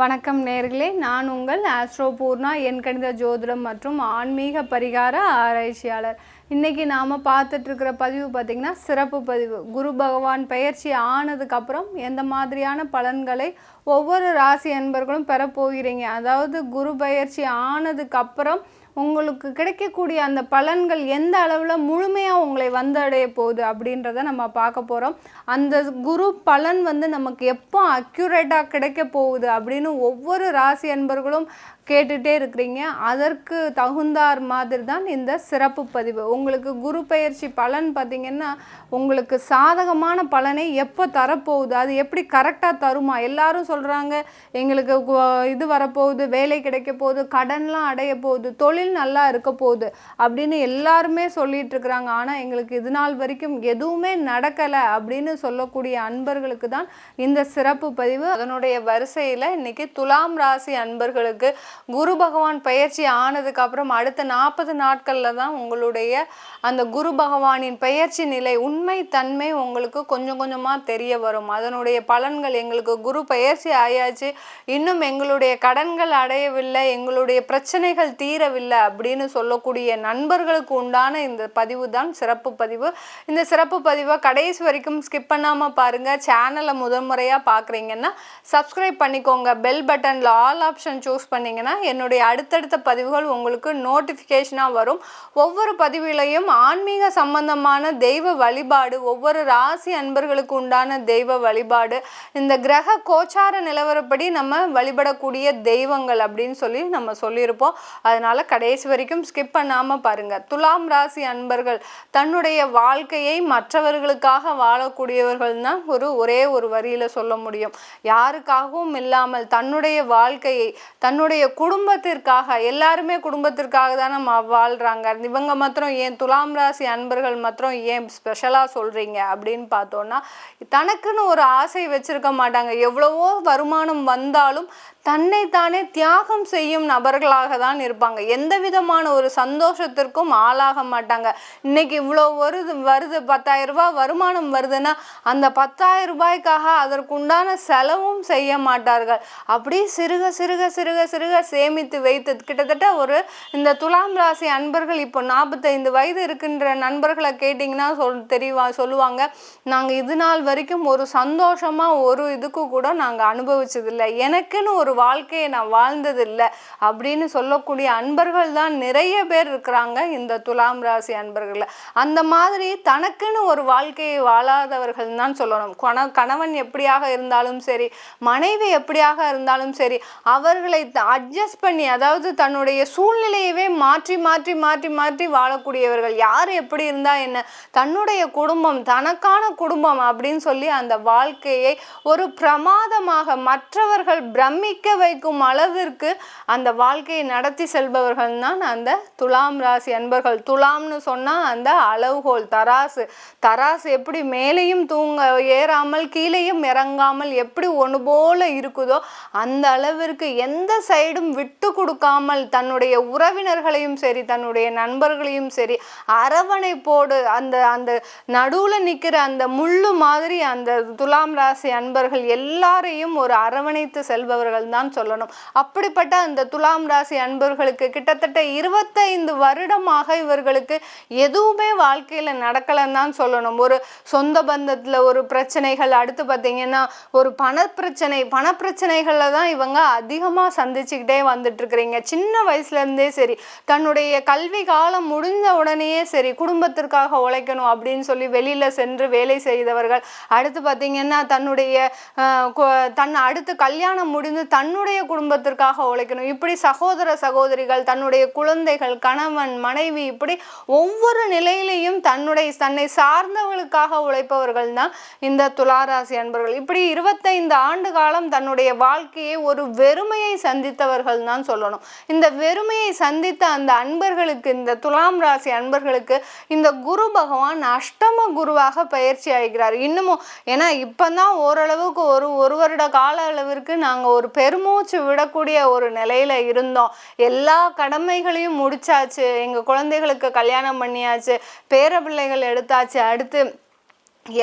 வணக்கம் நேர்களே. நான் உங்கள் ஆஸ்ட்ரோபூர்ணா என் கணித ஜோதிடம் மற்றும் ஆன்மீக பரிகார ஆராய்ச்சியாளர். இன்றைக்கி நாம் பார்த்துட்ருக்கிற பதிவு பார்த்திங்கன்னா சிறப்பு பதிவு. குரு பகவான் பயிற்சி ஆனதுக்கப்புறம் எந்த மாதிரியான பலன்களை ஒவ்வொரு ராசி அன்பர்களும் பெற போகிறீங்க? அதாவது குரு பயிற்சி ஆனதுக்கப்புறம் உங்களுக்கு கிடைக்கக்கூடிய அந்த பலன்கள் எந்த அளவில் முழுமையாக உங்களை வந்தடைய போகுது அப்படின்றத நம்ம பார்க்க போகிறோம் அந்த குரு பலன் வந்து நமக்கு எப்போ அக்யூரேட்டாக கிடைக்க போகுது அப்படின்னு ஒவ்வொரு ராசி அன்பர்களும் கேட்டுகிட்டே இருக்கிறீங்க. அதற்கு தகுந்தார் மாதிரி தான் இந்த சிறப்பு பதிவு. உங்களுக்கு குரு பயிற்சி பலன் பார்த்திங்கன்னா உங்களுக்கு சாதகமான பலனை எப்போ தரப்போகுது? அது எப்படி கரெக்டாக தருமா? எல்லாரும் சொல்கிறாங்க எங்களுக்கு இது வரப்போகுது வேலை கிடைக்க போகுது கடன்லாம் அடைய போகுது தொழில் நல்லா இருக்க போகுது அப்படின்னு எல்லாருமே சொல்லிட்டு இருக்கிறாங்க. ஆனால் எங்களுக்கு இது நாள் வரைக்கும் எதுவுமே நடக்கலை அப்படின்னு சொல்லக்கூடிய அன்பர்களுக்கு தான் இந்த சிறப்பு பதிவு. அதனுடைய வரிசையில் இன்னைக்கு துலாம் ராசி அன்பர்களுக்கு குரு பகவான் பயிற்சி ஆனதுக்கு அப்புறம் அடுத்த நாற்பது நாட்களில் தான் உங்களுடைய அந்த குரு பகவானின் பெயர்ச்சி நிலை உண்மை தன்மை உங்களுக்கு கொஞ்சம் கொஞ்சமாக தெரிய வரும். அதனுடைய பலன்கள் எங்களுக்கு குரு பயிற்சி ஆயாச்சு. இன்னும் எங்களுடைய கடன்கள் அடையவில்லை எங்களுடைய பிரச்சனைகள் தீரவில்லை. அப்படின்னு சொல்லக்கூடிய நண்பர்களுக்கு உண்டான இந்த பதிவு தான் சிறப்பு பதிவு. இந்த சிறப்பு பதிவை கடைசி வரைக்கும் ஸ்கிப் பண்ணாமல் பாருங்கள் சேனலை முதன்முறையாக பார்க்குறீங்கன்னா சப்ஸ்கிரைப் பண்ணிக்கோங்க. பெல் பட்டனில் ஆல் ஆப்ஷன் சூஸ் பண்ணிங்கன்னா என்னுடைய அடுத்தடுத்த பதிவுகள் உங்களுக்கு நோட்டிஃபிகேஷனாக வரும். ஒவ்வொரு பதிவிலையும் ஆன்மீக சம்பந்தமான தெய்வ வழிபாடு ஒவ்வொரு ராசி அன்பர்களுக்கு உண்டான தெய்வ வழிபாடு இந்த கிரக கோச்சார நிலவரப்படி நம்ம வழிபடக்கூடிய தெய்வங்கள் அப்படின்னு சொல்லி நம்ம சொல்லியிருப்போம். அதனால் கடைசி வரைக்கும் ஸ்கிப் பண்ணாமல் பாருங்கள் துலாம் ராசி அன்பர்கள் தன்னுடைய வாழ்க்கையை மற்றவர்களுக்காக வாழக்கூடியவர்கள் தான் ஒரு ஒரே ஒரு வரியில் சொல்ல முடியும். யாருக்காகவும் இல்லாமல் தன்னுடைய வாழ்க்கையை தன்னுடைய குடும்பத்திற்காக எல்லாருமே குடும்பத்திற்காக தானே வாழ்கிறாங்க இவங்க மாத்திரம் ஏன் துலாம் ராசி அன்பர்கள் மாத்திரம் ஏன் ஸ்பெஷலாக சொல்கிறீங்க அப்படின்னு பார்த்தோன்னா தனக்குன்னு ஒரு ஆசை வச்சுருக்க மாட்டாங்க. எவ்வளவோ வருமானம் வந்தாலும் தன்னைத்தானே தியாகம் செய்யும் நபர்களாக தான் இருப்பாங்க. எந்த விதமான ஒரு சந்தோஷத்திற்கும் ஆளாக மாட்டாங்க. இன்னைக்கு இவ்வளோ வருது வருது பத்தாயிரம் ரூபாய் வருமானம் வருதுன்னா அந்த பத்தாயிரம் ரூபாய்க்காக அதற்குண்டான செலவும் செய்ய மாட்டார்கள். அப்படி சிறுக சிறுக சிறுக சிறுக சேமித்து வைத்து கிட்டத்தட்ட ஒரு இந்த துலாம் ராசி அன்பர்கள் இப்போ நாற்பத்தைந்து வயது இருக்கின்ற நண்பர்களை கேட்டிங்கன்னா சொல் தெரியவா சொல்லுவாங்க. நாங்கள் இது நாள் வரைக்கும் ஒரு சந்தோஷமாக ஒரு இதுக்கு கூட நாங்கள் அனுபவிச்சதில்லை. எனக்குன்னு ஒரு வாழ்க்கையை நான் வாழ்ந்ததில்லை அப்படின்னு சொல்லக்கூடிய அன்பர்கள் தான் நிறைய பேர் இருக்கிறாங்க இந்த துலாம் ராசி அன்பர்களில். அந்த மாதிரி தனக்குன்னு ஒரு வாழ்க்கையை வாழாதவர்கள் தான் சொல்லணும். கண கணவன் எப்படியாக இருந்தாலும் சரி மனைவி எப்படியாக இருந்தாலும் சரி அவர்களை அட்ஜஸ்ட் பண்ணி அதாவது தன்னுடைய சூழ்நிலையவே மாற்றி மாற்றி மாற்றி மாற்றி வாழக்கூடியவர்கள் யார் எப்படி இருந்தால் என்ன? தன்னுடைய குடும்பம் தனக்கான குடும்பம் அப்படின்னு சொல்லி அந்த வாழ்க்கையை ஒரு பிரமாதமாக மற்றவர்கள் பிரமிக்க வைக்கும் அளவிற்கு அந்த வாழ்க்கையை நடத்தி செல்பவர்கள் தான் அந்த துலாம் ராசி அன்பர்கள். துலாம்னு சொன்னால் அந்த அளவுகோல் தராசு. தராசு எப்படி மேலேயும் தூங்க ஏறாமல் கீழேயும் இறங்காமல் எப்படி ஒன்று போல இருக்குதோ அந்த அளவிற்கு எந்த சைடும் விட்டு கொடுக்காமல் தன்னுடைய உறவினர்களையும் சரி தன்னுடைய நண்பர்களையும் சரி அரவணைப்போடு அந்த அந்த நடுவில் நிற்கிற அந்த முள்ளு மாதிரி அந்த துலாம் ராசி அன்பர்கள் எல்லாரையும் ஒரு அரவணைத்து செல்பவர்கள் தான் சொல்லணும். அப்படிப்பட்ட அந்த துலாம் ராசி அன்பர்களுக்கு கிட்டத்தட்ட இருபத்தைந்து வருடமாக இவர்களுக்கு எதுவுமே வாழ்க்கையில் நடக்கலைன்னு தான் சொல்லணும். ஒரு சொந்த பந்தத்தில் ஒரு பிரச்சனைகள் அடுத்து பார்த்தீங்கன்னா ஒரு பணப்பிரச்சனை பணப்பிரச்சனைகளில் தான் இவங்க அதிகமாக சந்திச்சுக்கிட்டே வந்துட்டுருக்குறீங்க. சின்ன வயசுலேருந்தே சரி தன்னுடைய கல்வி காலம் முடிஞ்ச உடனேயே சரி குடும்பத்திற்காக உழைக்கணும் அப்படின்னு சொல்லி வெளியில் சென்று வேலை செய்தவர்கள் அடுத்து பார்த்தீங்கன்னா தன்னுடைய தன் அடுத்து கல்யாணம் முடிந்து தன்னுடைய குடும்பத்திற்காக உழைக்கணும். இப்படி சகோதர சகோதரிகள் தன்னுடைய குழந்தைகள் கணவன் மனைவி இப்படி ஒவ்வொரு நிலையிலையும் தன்னுடைய தன்னை சார்ந்தவர்களுக்காக உழைப்பவர்கள் தான் இந்த துளாராசி அன்பர்கள். இப்படி இருபத்தைந்து ஆண்டு காலம் தன்னுடைய வாழ்க்கையை ஒரு வெறுமையை சந்தித்தவர்கள் தான் சொல்லணும். இந்த வெறுமையை சந்தித்த அந்த அன்பர்களுக்கு இந்த துலாம் ராசி அன்பர்களுக்கு இந்த குரு பகவான் அஷ்டம குருவாக பயிற்சி ஆகிறார் இன்னமும் ஏன்னா இப்பதான் ஓரளவுக்கு ஒரு ஒரு வருட கால அளவிற்கு நாங்கள் ஒரு பெருமூச்சு விடக்கூடிய ஒரு நிலையில இருந்தோம். எல்லா கடமைகளையும் முடிச்சாச்சு. எங்க குழந்தைகளுக்கு கல்யாணம் பண்ணியாச்சு. பேர பிள்ளைகள் எடுத்தாச்சு. அடுத்து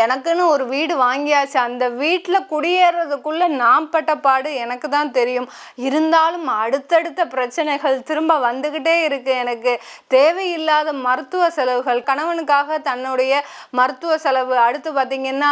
எனக்குன்னு ஒரு வீடு வாங்கியாச்சு. அந்த வீட்டில் குடியேறதுக்குள்ள நான் பட்ட பாடு எனக்கு தான் தெரியும். இருந்தாலும் அடுத்தடுத்த பிரச்சனைகள் திரும்ப வந்துக்கிட்டே இருக்கு. எனக்கு தேவையில்லாத மருத்துவ செலவுகள் கணவனுக்காக தன்னுடைய மருத்துவ செலவு அடுத்து பார்த்திங்கன்னா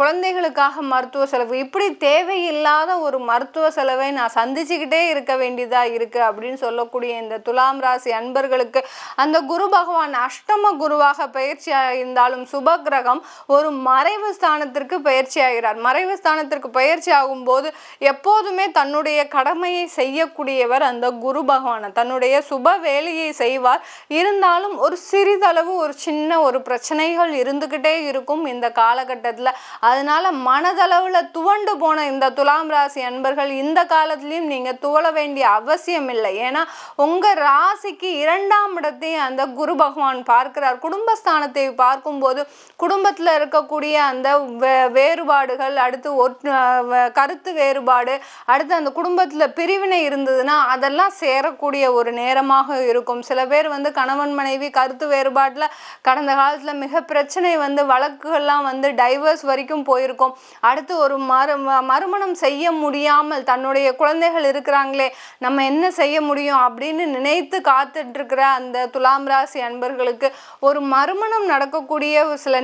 குழந்தைகளுக்காக மருத்துவ செலவு இப்படி தேவையில்லாத ஒரு மருத்துவ செலவை நான் சந்திச்சுக்கிட்டே இருக்க வேண்டியதாக இருக்குது அப்படின்னு சொல்லக்கூடிய இந்த துலாம் ராசி அன்பர்களுக்கு அந்த குரு பகவான் அஷ்டம குருவாக பயிற்சியாக இருந்தாலும் சுப கிரகம் ஒரு மறைவு ஸ்தானத்திற்கு பயிற்சி ஆகிறார். மறைவு ஸ்தானத்திற்கு பயிற்சி ஆகும்போது எப்போதுமே தன்னுடைய கடமையை செய்யக்கூடியவர் அந்த குரு பகவான். தன்னுடைய சுப வேலையை செய்வார். இருந்தாலும் ஒரு சிறிதளவு ஒரு சின்ன ஒரு பிரச்சனைகள் இருந்துக்கிட்டே இருக்கும் இந்த காலகட்டத்தில். அதனால மனதளவில் துவண்டு போன இந்த துலாம் ராசி அன்பர்கள் இந்த காலத்துலேயும் நீங்கள் துவள வேண்டிய அவசியம் இல்லை. ஏன்னா உங்கள் ராசிக்கு இரண்டாம் இடத்தையும் அந்த குரு பகவான் பார்க்கிறார். குடும்பஸ்தானத்தை பார்க்கும்போது குடும்பத்தில் இருக்கக்கூடிய அந்த வே- வேறுபாடுகள் அடுத்து ஒற்- கருத்து வேறுபாடு அடுத்து அந்த குடும்பத்தில் பிரிவினை இருந்ததுன்னா அதெல்லாம் சேரக்கூடிய ஒரு நேரமாக இருக்கும். சில பேர் வந்து கணவன் மனைவி கருத்து வேறுபாட்டில் கடந்த காலத்தில் மிக பிரச்சனை வந்து வழக்குகள்லாம் வந்து டைவர்ஸ் வரைக்கும் போயிருக்கும். அடுத்து ஒரு மறு மறுமணம் செய்ய முடியாமல் தன்னுடைய குழந்தைகள் இருக்கிறாங்களே நம்ம என்ன செய்ய முடியும் அப்படின்னு நினைத்து காத்துட்ருக்கிற அந்த துலாம் ராசி அன்பர்களுக்கு ஒரு மறுமணம் நடக்கக்கூடிய ஒரு சில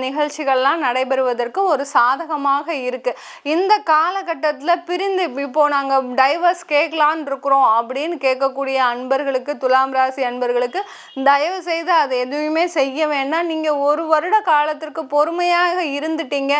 நிகழ்ச்சிகள்லாம் நடைபெறுவதற்கு ஒரு சாதகமாக இருக்குது இந்த காலகட்டத்தில் பிரிந்து இப்போது நாங்கள் டைவர்ஸ் கேட்கலான் இருக்கிறோம் அப்படின்னு கேட்கக்கூடிய அன்பர்களுக்கு துலாம் ராசி அன்பர்களுக்கு தயவு செய்து அதை எதுவுமே செய்ய வேண்டாம். நீங்கள் ஒரு வருட காலத்திற்கு பொறுமையாக இருந்துட்டீங்க.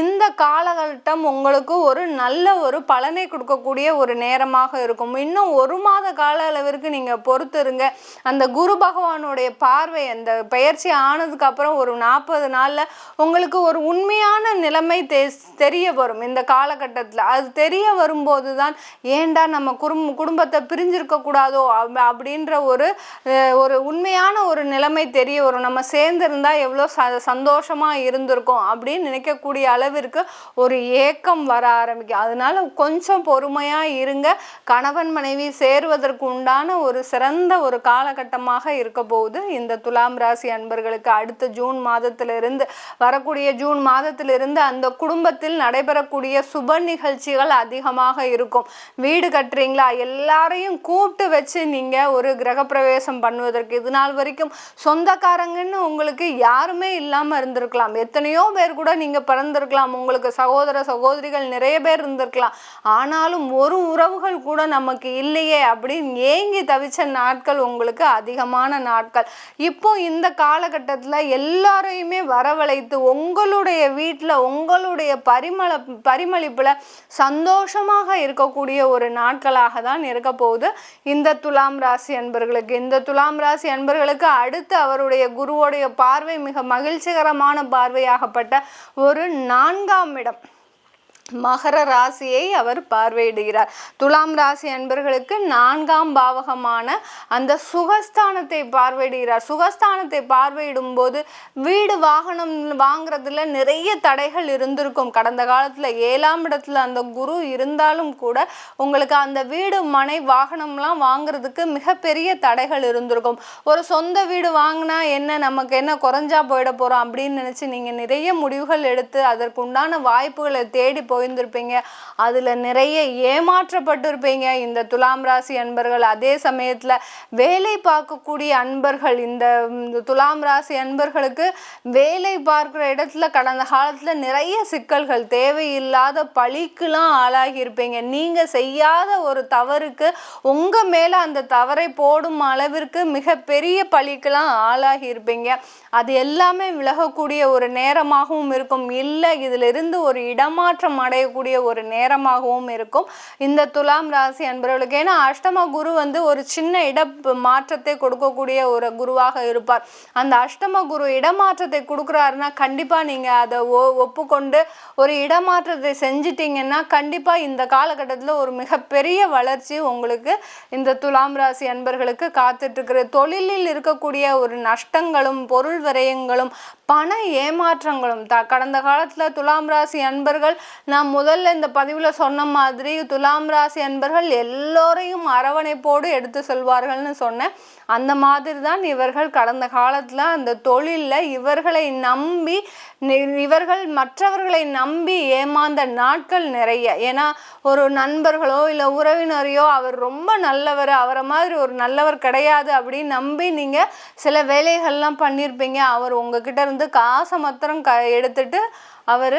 இந்த காலகட்டம் உங்களுக்கு ஒரு நல்ல ஒரு பலனை கொடுக்கக்கூடிய ஒரு நேரமாக இருக்கும். இன்னும் ஒரு மாத கால அளவிற்கு நீங்கள் பொறுத்துருங்க. அந்த குரு பகவானுடைய பார்வை அந்த பயிற்சி ஆனதுக்கு அப்புறம் ஒரு நாற்பது நாளில் உங்கள் அவங்களுக்கு ஒரு உண்மையான நிலைமை தெ தெரிய வரும் இந்த காலகட்டத்தில். அது தெரிய வரும்போது தான் ஏன்டா நம்ம குடும் குடும்பத்தை பிரிஞ்சிருக்கக்கூடாதோ அப்படின்ற ஒரு ஒரு உண்மையான ஒரு நிலைமை தெரிய வரும். நம்ம சேர்ந்துருந்தால் எவ்வளோ ச சந்தோஷமாக இருந்திருக்கோம் அப்படின்னு நினைக்கக்கூடிய அளவிற்கு ஒரு ஏக்கம் வர ஆரம்பிக்கும். அதனால் கொஞ்சம் பொறுமையாக இருங்க. கணவன் மனைவி சேருவதற்கு உண்டான ஒரு சிறந்த ஒரு காலகட்டமாக இருக்க போகுது. இந்த துலாம் ராசி அன்பர்களுக்கு அடுத்த ஜூன் மாதத்திலிருந்து வரக்கூடிய ஜூன் மாதத்திலிருந்து அந்த குடும்பத்தில் நடைபெறக்கூடிய சுப நிகழ்ச்சிகள் அதிகமாக இருக்கும். வீடு கட்டுறீங்களா? எல்லாரையும் கூப்பிட்டு வச்சு நீங்கள் ஒரு கிரகப்பிரவேசம் பண்ணுவதற்கு இது நாள் வரைக்கும் சொந்தக்காரங்கன்னு உங்களுக்கு யாருமே இல்லாமல் இருந்திருக்கலாம். எத்தனையோ பேர் கூட நீங்கள் பிறந்திருக்கலாம். உங்களுக்கு சகோதர சகோதரிகள் நிறைய பேர் இருந்திருக்கலாம். ஆனாலும் ஒரு உறவுகள் கூட நமக்கு இல்லையே அப்படின்னு ஏங்கி தவிச்ச நாட்கள் உங்களுக்கு அதிகமான நாட்கள். இப்போ இந்த காலகட்டத்தில் எல்லாரையுமே வரவழைத்து உங்களுடைய வீட்டில் உங்களுடைய பரிமள பரிமளிப்பில் சந்தோஷமாக இருக்கக்கூடிய ஒரு நாட்களாக தான் இருக்க போகுது. இந்த துலாம் ராசி அன்பர்களுக்கு இந்த துலாம் ராசி அன்பர்களுக்கு அடுத்து அவருடைய குருவோடைய பார்வை மிக மகிழ்ச்சிகரமான பார்வையாகப்பட்ட ஒரு நான்காம் இடம். மகர ராசியை அவர் பார்வையிடுகிறார். துலாம் ராசி அன்பர்களுக்கு நான்காம் பாவகமான அந்த சுகஸ்தானத்தை பார்வையிடுகிறார். சுகஸ்தானத்தை பார்வையிடும் போது வீடு வாகனம் வாங்குறதுல நிறைய தடைகள் இருந்திருக்கும். கடந்த காலத்தில் ஏழாம் இடத்துல அந்த குரு இருந்தாலும் கூட உங்களுக்கு அந்த வீடு மனை வாகனம்லாம் வாங்குறதுக்கு மிகப்பெரிய தடைகள் இருந்திருக்கும். ஒரு சொந்த வீடு வாங்கினா என்ன நமக்கு என்ன குறைஞ்சா போயிட போகிறோம் அப்படின்னு நினச்சி நீங்கள் நிறைய முடிவுகள் எடுத்து அதற்குண்டான வாய்ப்புகளை தேடி போயிருந்திருப்பீங்க அதில் நிறைய ஏமாற்றப்பட்டிருப்பீங்க. இந்த துலாம் ராசி அன்பர்கள் அதே சமயத்தில் வேலை பார்க்கக்கூடிய அன்பர்கள் இந்த இந்த துலாம் ராசி அன்பர்களுக்கு வேலை பார்க்குற இடத்துல கடந்த காலத்தில் நிறைய சிக்கல்கள் தேவையில்லாத பழிக்கெல்லாம் ஆளாகியிருப்பீங்க. நீங்கள் செய்யாத ஒரு தவறுக்கு உங்கள் மேலே அந்த தவறை போடும் அளவிற்கு மிகப்பெரிய பழிக்கெலாம் ஆளாகி இருப்பீங்க அது எல்லாமே விலகக்கூடிய ஒரு நேரமாகவும் இருக்கும். இல்லை இதிலிருந்து ஒரு இடமாற்றம் அடையக்கூடிய ஒரு நேரமாகவும் இருக்கும். இந்த துலாம் ராசி அன்பர்களுக்கு ஏன்னா அஷ்டம குரு வந்து ஒரு சின்ன இட மாற்றத்தை கொடுக்கக்கூடிய ஒரு குருவாக இருப்பார். அந்த அஷ்டம குரு இடமாற்றத்தை கொடுக்குறாருன்னா கண்டிப்பாக நீங்கள் அதை ஒ ஒப்புக்கொண்டு ஒரு இடமாற்றத்தை செஞ்சிட்டிங்கன்னா கண்டிப்பாக இந்த காலகட்டத்தில் ஒரு மிகப்பெரிய வளர்ச்சி உங்களுக்கு இந்த துலாம் ராசி அன்பர்களுக்கு காத்துட்ருக்கிற தொழிலில் இருக்கக்கூடிய ஒரு நஷ்டங்களும் பொருள் விரயங்களும் பண ஏமாற்றங்களும் த கடந்த காலத்தில் துலாம் ராசி அன்பர்கள் நான் முதல்ல இந்த பதிவில் சொன்ன மாதிரி துலாம் ராசி அன்பர்கள் எல்லோரையும் அரவணைப்போடு எடுத்து செல்வார்கள்னு சொன்னேன். அந்த மாதிரி தான் இவர்கள் கடந்த காலத்தில் அந்த தொழிலில் இவர்களை நம்பி இவர்கள் மற்றவர்களை நம்பி ஏமாந்த நாட்கள் நிறைய. ஏன்னா ஒரு நண்பர்களோ இல்லை உறவினரையோ அவர் ரொம்ப நல்லவர் அவரை மாதிரி ஒரு நல்லவர் கிடையாது அப்படின்னு நம்பி நீங்கள் சில வேலைகள்லாம் பண்ணியிருப்பீங்க அவர் உங்ககிட்ட இருந்து காசை மாத்திரம் க எடுத்துட்டு அவர்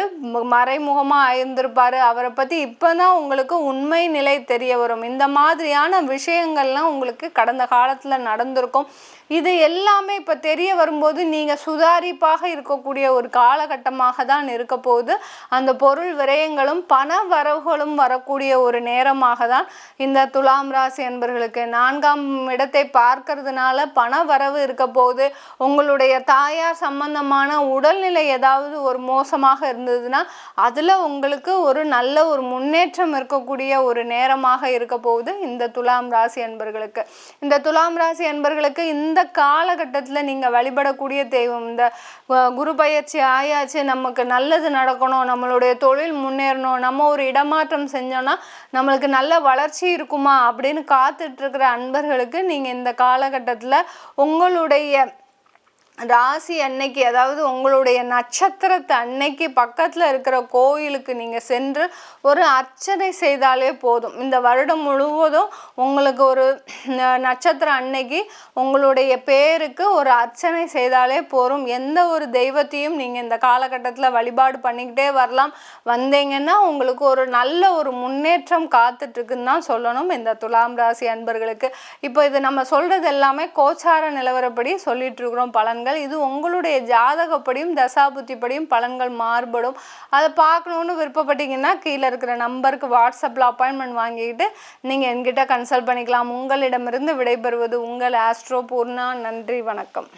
மறைமுகமாக இருந்திருப்பாரு அவரை பற்றி இப்போ தான் உங்களுக்கு உண்மை நிலை தெரிய வரும். இந்த மாதிரியான விஷயங்கள்லாம் உங்களுக்கு கடந்த காலத்தில் நடந்திருக்கும். இது எல்லாமே இப்போ தெரிய வரும்போது நீங்கள் சுதாரிப்பாக இருக்கக்கூடிய ஒரு காலகட்டமாக தான் இருக்க போகுது. அந்த பொருள் விரயங்களும் பண வரவுகளும் வரக்கூடிய ஒரு நேரமாக தான் இந்த துலாம் ராசி என்பர்களுக்கு நான்காம் இடத்தை பார்க்கறதுனால பண வரவு இருக்க போகுது. உங்களுடைய தாயார் சம்பந்தமான உடல்நிலை ஏதாவது ஒரு மோசமாக இருந்ததுன்னா அதில் உங்களுக்கு ஒரு நல்ல ஒரு முன்னேற்றம் இருக்கக்கூடிய ஒரு நேரமாக இருக்க போகுது இந்த துலாம் ராசி என்பர்களுக்கு. இந்த துலாம் ராசி என்பர்களுக்கு இந்த காலகட்டத்தில் நீங்கள் வழிபடக்கூடிய தெய்வம் இந்த குரு பயிற்சி ஆயாச்சு நமக்கு நல்லது நடக்கணும் நம்மளுடைய தொழில் முன்னேறணும் நம்ம ஒரு இடமாற்றம் செஞ்சோன்னா நம்மளுக்கு நல்ல வளர்ச்சி இருக்குமா அப்படின்னு காத்துட்ருக்கிற அன்பர்களுக்கு நீங்கள் இந்த காலகட்டத்தில் உங்களுடைய ராசி அன்னைக்கு அதாவது உங்களுடைய நட்சத்திரத்தை அன்னைக்கு பக்கத்தில் இருக்கிற கோயிலுக்கு நீங்கள் சென்று ஒரு அர்ச்சனை செய்தாலே போதும். இந்த வருடம் முழுவதும் உங்களுக்கு ஒரு நட்சத்திரம் அன்னைக்கு உங்களுடைய பேருக்கு ஒரு அர்ச்சனை செய்தாலே போதும். எந்த ஒரு தெய்வத்தையும் நீங்கள் இந்த காலகட்டத்தில் வழிபாடு பண்ணிக்கிட்டே வரலாம். வந்தீங்கன்னா உங்களுக்கு ஒரு நல்ல ஒரு முன்னேற்றம் காத்துட்ருக்குன்னு தான் சொல்லணும் இந்த துலாம் ராசி அன்பர்களுக்கு. இப்போ இது நம்ம சொல்கிறது எல்லாமே கோச்சார நிலவரப்படி சொல்லிட்டு இருக்கிறோம் பலன்கள் இது உங்களுடைய ஜாதகப்படியும் தசாபுத்திப்படியும் பலன்கள் மாறுபடும். அதை பார்க்கணுன்னு விருப்பப்பட்டீங்கன்னா கீழே இருக்கிற நம்பருக்கு வாட்ஸ்அப்பில் அப்பாயின்மெண்ட் வாங்கிக்கிட்டு நீங்கள் என்கிட்ட கன்சல்ட் பண்ணிக்கலாம். உங்களிடமிருந்து விடைபெறுவது உங்கள் ஆஸ்ட்ரோ பூர்ணா. நன்றி வணக்கம்.